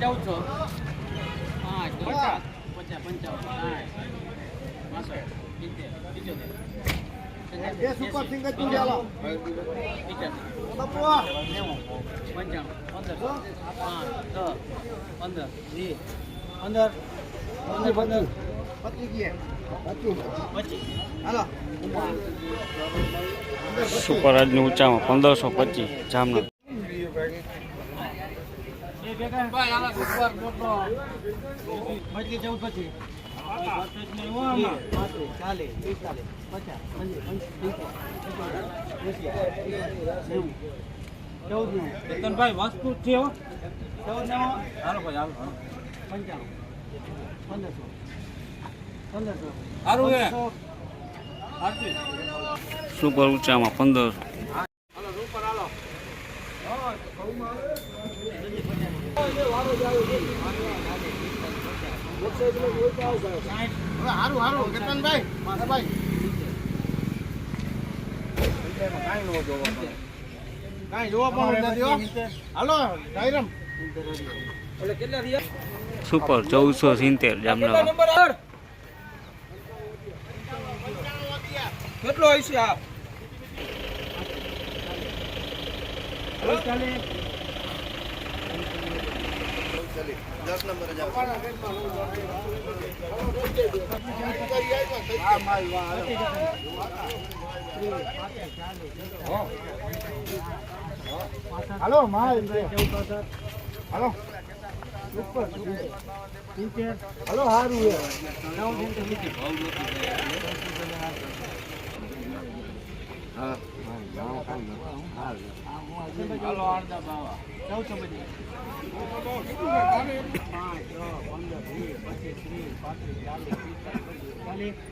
ચૌદસો પાંચ પચાસ પચાસ પંચાવન. સિત્તેર પિચોતેર. બે સુપર સિંગલ તું પંચાણું પંદર. પાંચ પંદર. વીસ. પંદર. પંદર પંદર. પચી ગયા. પચીસ. હાલો. સુપર આજનું ઊંચામાં પંદરસો પચીસ જામનગર. ચૌદ પચીસનું ભાઈ વસ્તુ છે ચૌદ નો હાલો ભાઈ હાલો પંચાણું પંદરસો પંદરસો સારું હે સુપર ઊંચામાં પંદરસો. હવે હારું હારું કેતનભાઈ ભાઈ કાંઈ જોવા પણ નથી હાલો ડાયરમ એટલે કેટલા રહ્યા સુપર ચૌદસો સિત્તેર જામનગર. કેટલો હશે આપ દસ નંબર જાવ હાલો માલ હાલો ઉપર હાલો હારું હે હાલો આડદા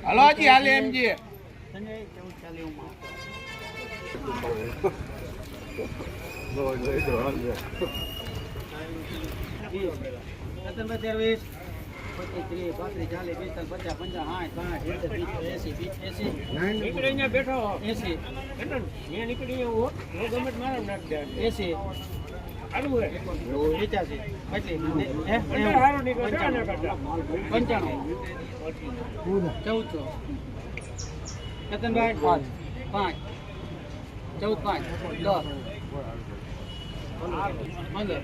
હાલો હજી હાલે એમજી સંજય ચૌદ નીકળી અહીંયા બેઠો એસી એટલે ત્યાં નીકળી અહીંયા હો હું ગમે તે મારા નાખ દે એસી આડું હે પચાસી પચીસ હે? અંદર હારો નીકળે છે ને કરતા પંચાણું ચૌદસો કેતનભાઈ પાંચ પાંચ ચૌદ પાંચ દસ પંદર